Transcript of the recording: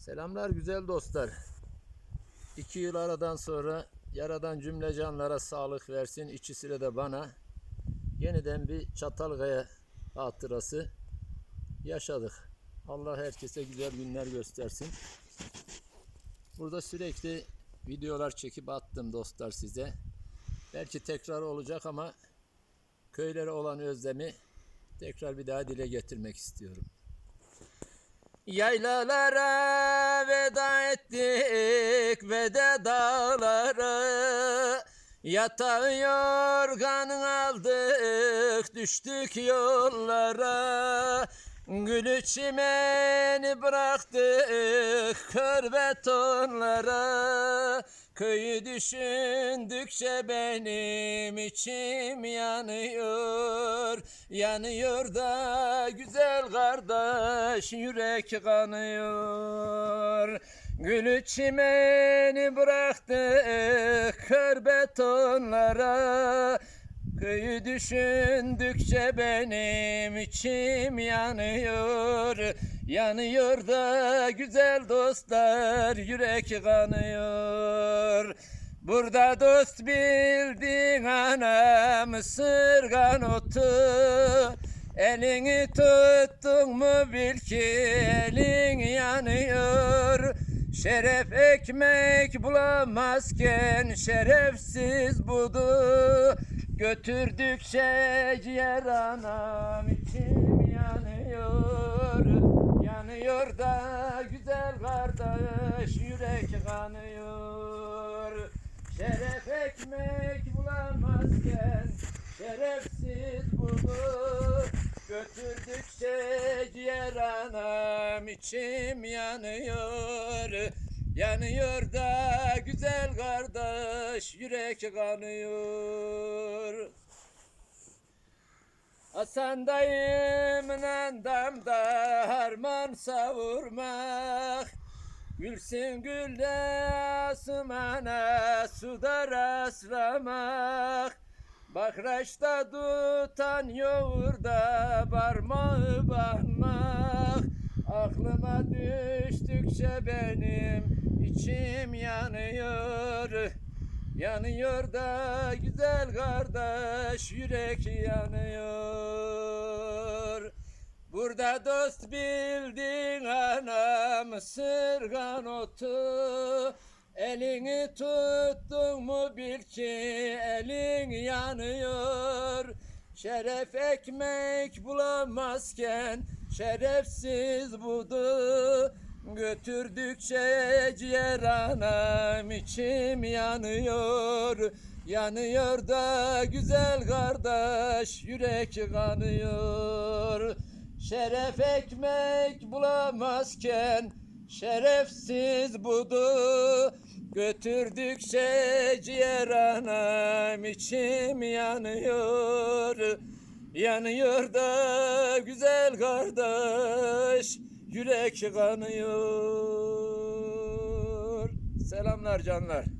Selamlar güzel dostlar. İki yıl aradan sonra yaradan cümle canlara sağlık versin. İkisine de bana yeniden bir Çatalkaya hatırası yaşadık. Allah herkese güzel günler göstersin. Burada sürekli videolar çekip attım dostlar size. Belki tekrar olacak ama köylere olan özlemi tekrar bir daha dile getirmek istiyorum. Yaylalara veda ettik ve de dağlara Yatağı yorganı aldık düştük yollara. Gülü çimeni bıraktık kör betonlara Köyü düşündükçe benim içim yanıyor. Yanıyor da güzel kardeş yürek kanıyor. Gülü çimeni bıraktık kör betonlara. Köyü düşündükçe benim içim yanıyor Yanıyor da güzel dostlar yürek kanıyor Burada dost bildin anam sırgan otu. Elini tuttun mu bil ki elin yanıyor. Şeref ekmek bulamazken şerefsiz budu. Götürdükçe ciğer anam içim yanıyor Yanıyor da güzel kardeş yürek kanıyor. Şeref ekmek bulamazken şerefsiz budu Götürdükçe ciğer anam içim yanıyor. Yanıyor da güzel kardeş yürek kanıyor Dayımla damda harman savurmak. Gülsün gülle asmana suda rastlamak Bakraçta tutan yoğurda parmağı bakmak Aklıma düştükçe benim içim yanıyor Yanıyor da güzel kardeş yürek yanıyor. Burada dost bildin anam sırgan otu. Elini tuttun mu bil ki elin yanıyor. Şeref ekmek bulamazken şerefsiz budu Götürdükçe ciğer anam içim yanıyor. Yanıyor da güzel kardeş yürek kanıyor. Şeref ekmek bulamazken şerefsiz budu. Götürdükçe ciğer anam içim yanıyor. Yanıyor da güzel kardeş yürek kanıyor Selamlar canlar